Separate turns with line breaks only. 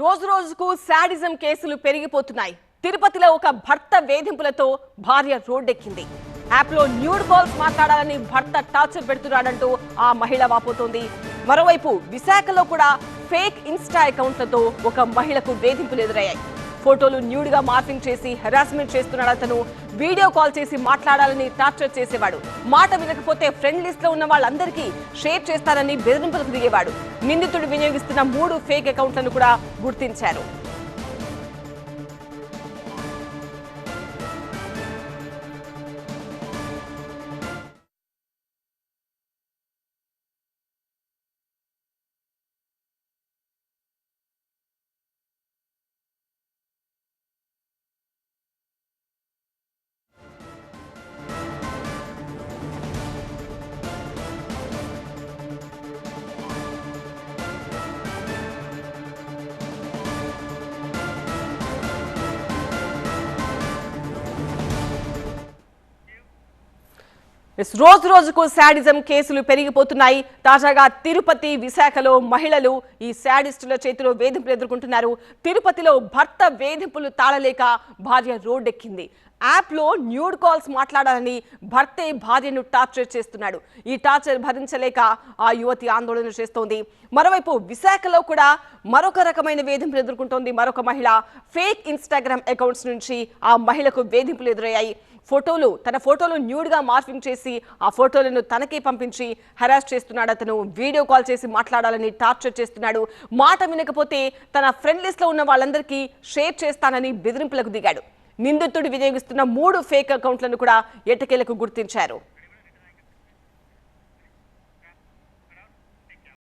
రోజు రోజుకు శాడిజం కేసులు పెరిగిపోతున్నాయి. తిరుపతిలో ఒక భర్త వేధింపులతో భార్య రోడ్డెక్కింది. యాప్లో న్యూడ్ బాల్స్ మాట్లాడాలని భర్త టార్చర్ పెడుతున్నాడంటూ ఆ మహిళ వాపోతోంది. మరోవైపు విశాఖలో కూడా ఫేక్ ఇన్స్టా అకౌంట్లతో ఒక మహిళకు వేధింపులు ఎదురయ్యాయి. ఫోటోలు న్యూడ్గా మార్పింగ్ చేసి హెరాస్మెంట్ చేస్తున్నాడు అతను. వీడియో కాల్ చేసి మాట్లాడాలని టార్చర్ చేసేవాడు. మాట వినకపోతే ఫ్రెండ్ లిస్ట్లో ఉన్న వాళ్ళందరికీ షేర్ చేస్తారని బెదిరింపులకు దిగేవాడు. నిందితుడు వినియోగిస్తున్న మూడు ఫేక్ అకౌంట్లను కూడా గుర్తించారు. రోజు రోజుకు శాడిజం కేసులు పెరిగిపోతున్నాయి. తాజాగా తిరుపతి విశాఖలో మహిళలు ఈ శాడిస్టుల చేతిలో వేధింపులు ఎదుర్కొంటున్నారు. తిరుపతిలో భర్త వేధింపులు తాళలేక భార్య రోడ్డెక్కింది. యాప్లో న్యూడ్ కాల్స్ మాట్లాడాలని భర్తే భార్యను టార్చర్ చేస్తున్నాడు. ఈ టార్చర్ భరించలేక ఆ యువతి ఆందోళన చేస్తోంది. మరోవైపు విశాఖలో కూడా మరొక రకమైన వేధింపులు ఎదుర్కొంటోంది మరొక మహిళ. ఫేక్ ఇన్స్టాగ్రామ్ అకౌంట్స్ నుంచి ఆ మహిళకు వేధింపులు ఎదురయ్యాయి. ఫోటోలు తన ఫోటోలు న్యూడ్గా మార్ఫింగ్ చేసి ఆ ఫోటోలను తనకే పంపించి హెరాస్ చేస్తున్నాడు. అతను వీడియో కాల్ చేసి మాట్లాడాలని టార్చర్ చేస్తున్నాడు. మాట వినకపోతే తన ఫ్రెండ్ లిస్ట్లో ఉన్న వాళ్ళందరికీ షేర్ చేస్తానని బెదిరింపులకు దిగాడు. నిందితుడు వినియోగిస్తున్న మూడు ఫేక్ అకౌంట్లను కూడా ఎటకేలకు గుర్తించారు.